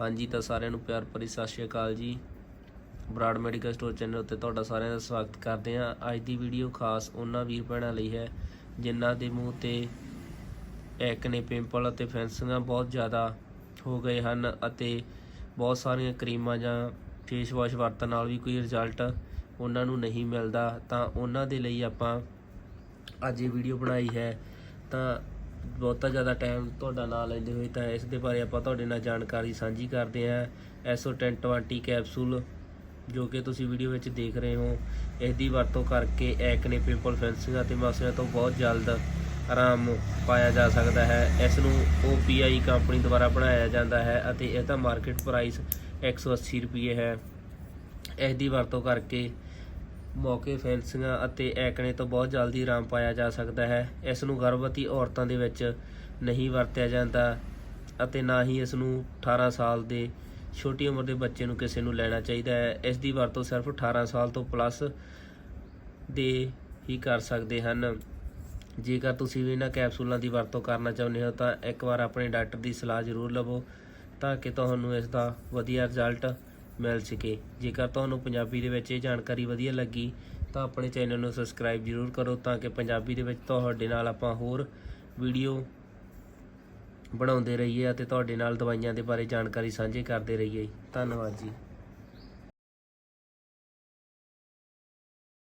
ਹਾਂਜੀ, ਤਾਂ ਸਾਰਿਆਂ ਨੂੰ ਪਿਆਰ ਭਰੀ ਸਤਿ ਸ਼੍ਰੀ ਅਕਾਲ ਜੀ। ਬਰਾਡ ਮੈਡੀਕਲ ਸਟੋਰ ਚੈਨਲ ਉੱਤੇ ਤੁਹਾਡਾ ਸਾਰਿਆਂ ਦਾ ਸਵਾਗਤ ਕਰਦੇ ਹਾਂ। ਅੱਜ ਦੀ ਵੀਡੀਓ ਖਾਸ ਉਹਨਾਂ ਵੀਰ ਭੈਣਾਂ ਲਈ ਹੈ, ਜਿਨ੍ਹਾਂ ਦੇ ਮੂੰਹ ਤੇ ਐਕਨੇ ਪਿੰਪਲ ਅਤੇ ਫੈਂਸਿੰਗਾਂ ਬਹੁਤ ਜ਼ਿਆਦਾ ਹੋ ਗਏ ਹਨ ਅਤੇ ਬਹੁਤ ਸਾਰੀਆਂ ਕਰੀਮਾਂ ਜਾਂ ਫੇਸ ਵਾਸ਼ ਵਰਤਣ ਨਾਲ ਵੀ ਕੋਈ ਰਿਜ਼ਲਟ ਉਹਨਾਂ ਨੂੰ ਨਹੀਂ ਮਿਲਦਾ। ਤਾਂ ਉਹਨਾਂ ਦੇ ਲਈ ਆਪਾਂ ਅੱਜ ਇਹ ਵੀਡੀਓ ਬਣਾਈ ਹੈ। ਤਾਂ ਬਹੁਤਾ ਜ਼ਿਆਦਾ ਟਾਈਮ ਤੁਹਾਡਾ ਨਾ ਲੈਂਦੇ ਹੋਏ ਤਾਂ ਇਸ ਦੇ ਬਾਰੇ ਆਪਾਂ ਤੁਹਾਡੇ ਨਾਲ ਜਾਣਕਾਰੀ ਸਾਂਝੀ ਕਰਦੇ ਹਾਂ। ਐਸੋ 1020 ਕੈਪਸੂਲ, ਜੋ ਕਿ ਤੁਸੀਂ ਵੀਡੀਓ ਵਿੱਚ ਦੇਖ ਰਹੇ ਹੋ। ਇਸ ਦੀ ਵਰਤੋਂ ਕਰਕੇ ਐਕਨੇ ਪਿੰਪਲ ਫੈਂਸਿੰਗ ਅਤੇ ਮਸਲਿਆਂ ਤੋਂ ਬਹੁਤ ਜਲਦ ਆਰਾਮ ਪਾਇਆ ਜਾ ਸਕਦਾ ਹੈ। ਇਸ ਨੂੰ OPI ਕੰਪਨੀ ਦੁਆਰਾ ਬਣਾਇਆ ਜਾਂਦਾ ਹੈ ਅਤੇ ਇਸ ਦਾ ਮਾਰਕੀਟ ਪ੍ਰਾਈਸ 180 ਰੁਪਏ ਹੈ। ਇਸ ਦੀ ਵਰਤੋਂ ਕਰਕੇ ਮੌਕੇ ਫੈਂਸਿੰਗਾਂ ਅਤੇ ਐਕਣੇ ਤੋਂ ਬਹੁਤ ਜਲਦੀ ਆਰਾਮ ਪਾਇਆ ਜਾ ਸਕਦਾ ਹੈ। ਇਸ ਨੂੰ ਗਰਭਵਤੀ ਔਰਤਾਂ ਦੇ ਵਿੱਚ ਨਹੀਂ ਵਰਤਿਆ ਜਾਂਦਾ ਅਤੇ ਨਾ ਹੀ ਇਸ ਨੂੰ 18 ਸਾਲ ਦੇ ਛੋਟੀ ਉਮਰ ਦੇ ਬੱਚੇ ਨੂੰ ਕਿਸੇ ਨੂੰ ਲੈਣਾ ਚਾਹੀਦਾ ਹੈ। ਇਸ ਦੀ ਵਰਤੋਂ ਸਿਰਫ 18 ਸਾਲ ਤੋਂ ਪਲੱਸ ਦੇ ਹੀ ਕਰ ਸਕਦੇ ਹਨ। ਜੇਕਰ ਤੁਸੀਂ ਵੀ ਇਹਨਾਂ ਕੈਪਸੂਲਾਂ ਦੀ ਵਰਤੋਂ ਕਰਨਾ ਚਾਹੁੰਦੇ ਹੋ ਤਾਂ ਇੱਕ ਵਾਰ ਆਪਣੇ ਡਾਕਟਰ ਦੀ ਸਲਾਹ ਜ਼ਰੂਰ ਲਵੋ ਤਾਂ ਕਿ ਤੁਹਾਨੂੰ ਇਸ ਦਾ ਵਧੀਆ ਰਿਜ਼ਲਟ ਮਿਲ ਸਕੇ। ਜੇਕਰ ਤੁਹਾਨੂੰ ਪੰਜਾਬੀ ਦੇ ਵਿੱਚ ਇਹ ਜਾਣਕਾਰੀ ਵਧੀਆ ਲੱਗੀ, ਤਾਂ ਆਪਣੇ ਚੈਨਲ ਨੂੰ ਸਬਸਕ੍ਰਾਈਬ ਜ਼ਰੂਰ ਕਰੋ ਤਾਂ ਕਿ ਪੰਜਾਬੀ ਦੇ ਵਿੱਚ ਤੁਹਾਡੇ ਨਾਲ ਆਪਾਂ ਹੋਰ ਵੀਡੀਓ ਬਣਾਉਂਦੇ ਰਹੀਏ ਅਤੇ ਤੁਹਾਡੇ ਨਾਲ ਦਵਾਈਆਂ ਦੇ ਬਾਰੇ ਜਾਣਕਾਰੀ ਸਾਂਝੀ ਕਰਦੇ ਰਹੀਏ। ਧੰਨਵਾਦ ਜੀ।